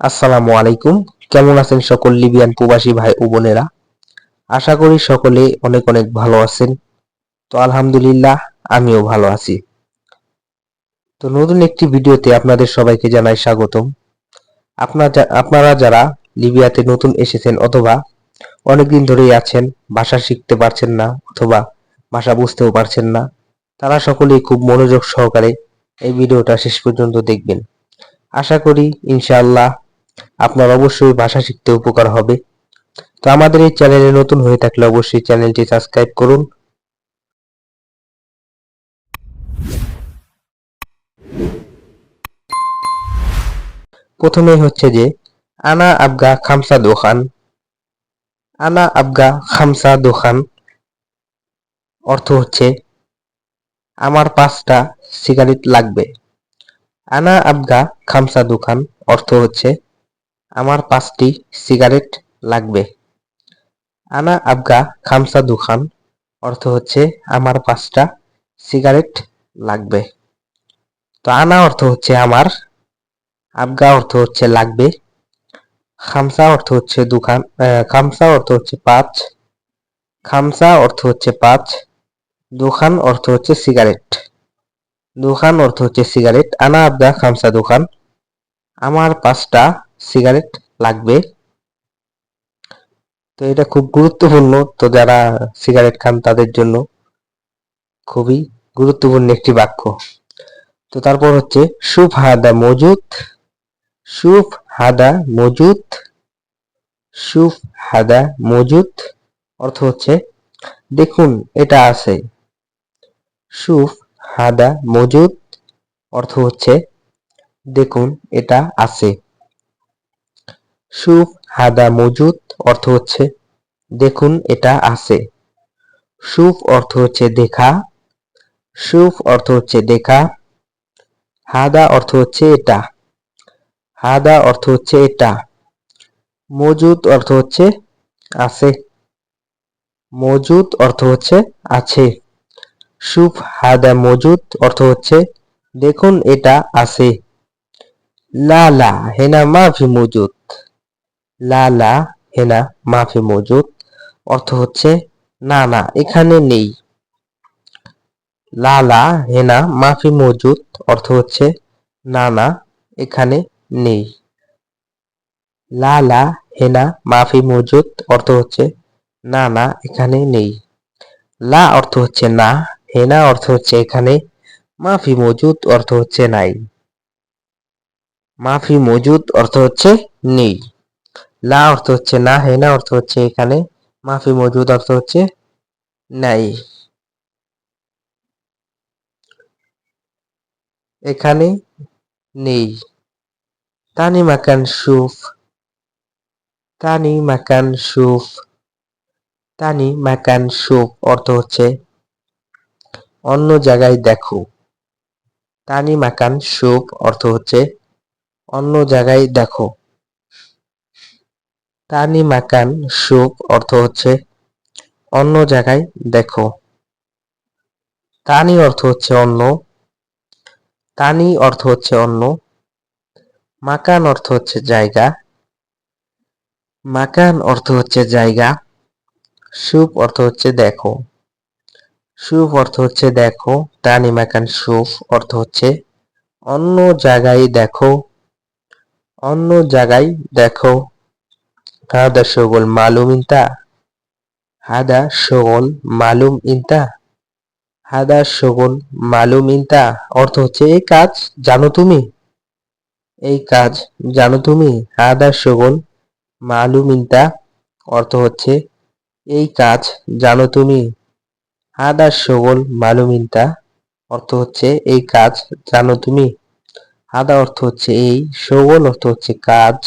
আসসালামু আলাইকুম। কেমন আছেন সকল লিবিয়ান প্রবাসী ভাই ও বোনেরা? আশা করি সকলে অনেক অনেক ভালো আছেন। তো আলহামদুলিল্লাহ, আমিও ভালো আছি। তো নতুন একটি ভিডিওতে আপনাদের সবাইকে জানাই স্বাগতম। আপনার যারা লিবিয়াতে নতুন এসেছেন অথবা অনেকদিন ধরেই আছেন, ভাষা শিখতে পারছেন না অথবা ভাষা বুঝতেও পারছেন না, তারা সকলেই খুব মনোযোগ সহকারে এই ভিডিওটা শেষ পর্যন্ত দেখবেন। আশা করি ইনশাআল্লাহ আপনার অবশ্যই ভাষা শিখতে উপকার হবে। তো আমাদের এই চ্যানেলে নতুন হয়ে থাকলে অবশ্যই চ্যানেলটি সাবস্ক্রাইব করুন। প্রথমে হচ্ছে যে, আনা আবগা খামসা দোকান। আনা আবগা খামসা দোকান। অর্থ হচ্ছে, আমার পাঁচটা সিগারেট লাগবে। আনা আবগা খামসা দোকান। অর্থ হচ্ছে আমার পাঁচটি সিগারেট লাগবে। আনা আবগা খামসা দুখান, অর্থ হচ্ছে আমার পাঁচটা সিগারেট লাগবে। তো আনা অর্থ হচ্ছে আমার, আবগা অর্থ হচ্ছে লাগবে, খামসা অর্থ হচ্ছে দুখান খামসা অর্থ হচ্ছে পাঁচ, খামসা অর্থ হচ্ছে পাঁচ দোকান অর্থ হচ্ছে সিগারেট দোকান অর্থ হচ্ছে সিগারেট আনা আবগা খামসা দোকান আমার পাঁচটা সিগারেট লাগবে। তো এটা খুব গুরুত্বপূর্ণ। তো যারা সিগারেট খান তাদের জন্য খুবই গুরুত্বপূর্ণ একটি বাক্য। তো তারপর হচ্ছে সুফ হাদা মজুদ সুফ হাদা মজুদ সুফ হাদা মজুদ। অর্থ হচ্ছে, দেখুন, এটা আছে। সুফ হাদা মজুদ, অর্থ হচ্ছে, দেখুন, এটা আছে। সুফ হাদা মজুদ অর্থ হচ্ছে, দেখুন, এটা আছে। সুফ অর্থ হচ্ছে, দেখা। সুফ অর্থ হচ্ছে, দেখা। হাদা অর্থ হচ্ছে, এটা। হাদা অর্থ হচ্ছে, এটা। মজুদ অর্থ হচ্ছে, আছে। মজুদ অর্থ হচ্ছে, আছে। সুফ হাদা মজুদ অর্থ হচ্ছে, দেখুন, এটা আছে। লা লা, হেনা মাফি মজুদ। লা লা হেনা মাফি মজুদ। অর্থ হচ্ছে, না না, এখানে নেই। লা লা হেনা মাফি মজুদ। অর্থ হচ্ছে, না না, এখানে নেই। লা লা হেনা মাফি মজুদ। অর্থ হচ্ছে, না না, এখানে নেই। লা অর্থ হচ্ছে, না হেনা অর্থ হচ্ছে, এখানে মাফি মজুদ। অর্থ হচ্ছে, নাই। মাফি মজুদ। অর্থ হচ্ছে, নেই। লা অর্থ হচ্ছে না, হেনা অর্থ হচ্ছে এখানে, মাফি মজুদ অর্থ হচ্ছে নাই। এখানে নেই। তানি মাকান সুফ, তানি মাকান সুফ, তানি মাকান সুফ অর্থ হচ্ছে অন্য জায়গায় দেখো। তানি মাকান সুফ অর্থ হচ্ছে অন্য জায়গায় দেখো। তানি মাকান সুপ অর্থ হচ্ছে অন্য জায়গায় দেখো। তানি অর্থ হচ্ছে অন্য, তানি অর্থ হচ্ছে অন্য, মাকান অর্থ হচ্ছে জায়গা, মাকান অর্থ হচ্ছে জায়গা সুপ অর্থ হচ্ছে দেখো। সুপ অর্থ হচ্ছে দেখো টানি মাকান সুপ অর্থ হচ্ছে অন্য জায়গায় দেখো, অন্য জায়গায় দেখো। হাদা শগল মালুম ইন্তা হাদা শগল মালুম ইন্তা হাদা শগল মালুম ইন্তা অর্থ হচ্ছে এই কাজ জানো তুমি। এই কাজ জানো তুমি। হাদা শগল মালুম ইন্তা অর্থ হচ্ছে এই কাজ জানো তুমি। হাদা শগল মালুম ইন্তা অর্থ হচ্ছে এই কাজ জানো তুমি। হাদা অর্থ হচ্ছে এই। শগল অর্থ হচ্ছে কাজ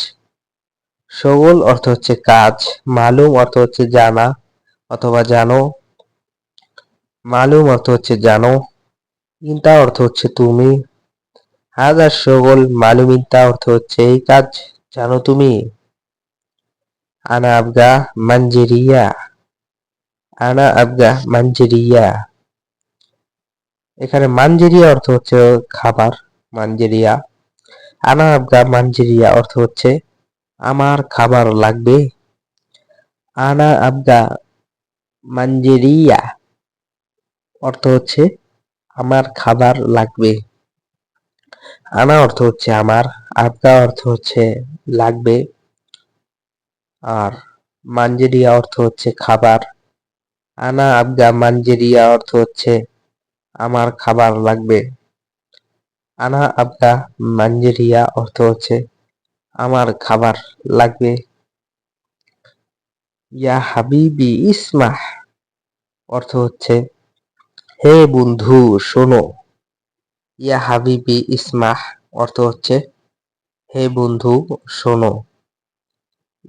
শগল অর্থ হচ্ছে কাজ, মালুম অর্থ হচ্ছে জানা অথবা জানো। মালুম অর্থ হচ্ছে জানো, ইন্তা অর্থ হচ্ছে তুমি। হাজার শগল মালুম, ইন্তা অর্থ হচ্ছে এই কাজ, জানো তুমি। আনা আবগা মঞ্জেরিয়া আনা আবগা মঞ্জেরিয়া এখানে মানজেরিয়া অর্থ হচ্ছে খাবার, মানজেরিয়া। আনা আবগা মাঞ্জেরিয়া অর্থ হচ্ছে আমার খাবার লাগবে। আনা আবগা মাঞ্জেরিয়া। অর্থ হচ্ছে, আমার খাবার লাগবে। আনা অর্থ হচ্ছে আমার, আবগা অর্থ হচ্ছে লাগবে। আর মাঞ্জেরিয়া অর্থ হচ্ছে খাবার। আনা আবগা মাঞ্জেরিয়া অর্থ হচ্ছে, আমার খাবার লাগবে। আনা আবগা মাঞ্জেরিয়া অর্থ হচ্ছে আমার খাবার লাগবে। ইয়া হাবিবি, ইসমাহ। অর্থ হচ্ছে, হে বন্ধু, শোনো। ইয়া হাবিবি, ইসমাহ। অর্থ হচ্ছে, হে বন্ধু, শোনো।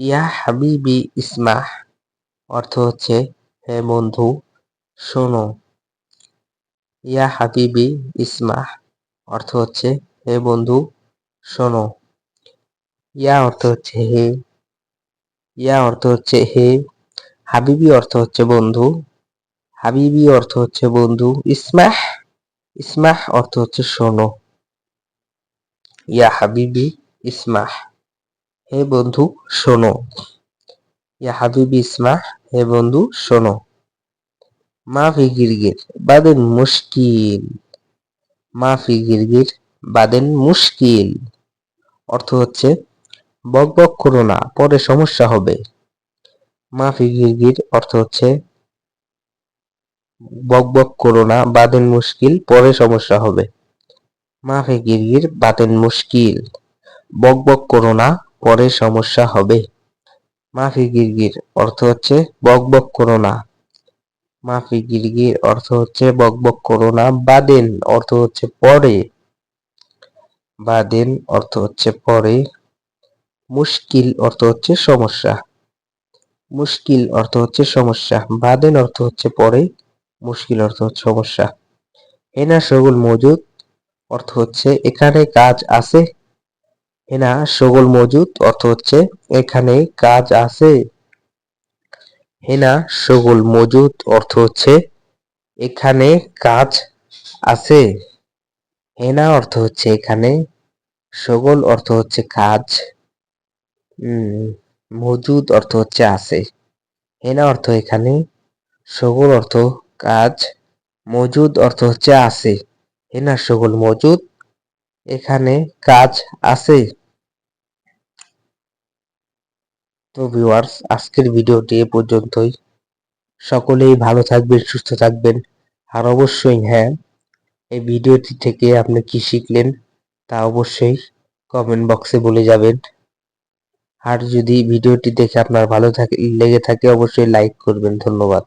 ইয়া হাবিবি, ইসমাহ। অর্থ হচ্ছে, হে বন্ধু, শোনো। ইয়া হাবিবি, ইসমাহ। অর্থ হচ্ছে, হে বন্ধু, শোনো। ইয়া অর্থ হচ্ছে হে। ইয়া অর্থ হচ্ছে হে। হাবিবি অর্থ হচ্ছে বন্ধু। হাবিবি অর্থ হচ্ছে বন্ধু। ইসমাহ ইসমাহ অর্থ হচ্ছে শোনো। ইয়া হাবিবি, ইসমাহ। হে বন্ধু, শোনো। ইয়া হাবিবি, ইসমাহ। হে বন্ধু, শোনো। মাফি গিরগির, বাদেন মুশকিল। মাফি গিরগির, বাদেন মুশকিল। অর্থ হচ্ছে বক করো না, পরে সমস্যা হবে। মাফি গিরগির অর্থ হচ্ছে, বক করো না বাদেন মুশকিল, পরে সমস্যা হবে। মাফি গিরগির বাদেন মুশকিল, বক করো না, পরে সমস্যা হবে। মাফি গিরগির অর্থ হচ্ছে, বক করো না। মাফি গিরগির অর্থ হচ্ছে, বক করো না বাদেন অর্থ হচ্ছে পরে। বাদেন অর্থ হচ্ছে পরে। মুশকিল অর্থ হচ্ছে সমস্যা। মুশকিল অর্থ হচ্ছে সমস্যা। বাদেন অর্থ হচ্ছে পরে। মুশকিল অর্থ হচ্ছে সমস্যা। হেনা সগুল মজুদ অর্থ হচ্ছে এখানে কাজ আছে। হেনা সগুল মজুদ অর্থ হচ্ছে এখানে কাজ আছে। হেনা সগুল মজুদ অর্থ হচ্ছে এখানে কাজ আছে। হেনা অর্থ হচ্ছে এখানে। সগল অর্থ হচ্ছে কাজ। মজুদ অর্থ হচ্ছে আছে। হেনা অর্থ এখানে, সগল অর্থ কাজ, মজুদ অর্থ হচ্ছে আছে। হেনা, সগল, মজুদ, এখানে কাজ আছে। তো ভিউয়ার্স আজকের ভিডিওটি এ পর্যন্তই। সকলেই ভালো থাকবেন, সুস্থ থাকবেন। আর অবশ্যই হ্যাঁ এই ভিডিওটি থেকে আপনি কি শিখলেন তা অবশ্যই কমেন্ট বক্সে বলে যাবেন। আর যদি ভিডিওটি দেখে আপনার ভালো থাকে লেগে থাকে অবশ্যই লাইক করবেন। ধন্যবাদ।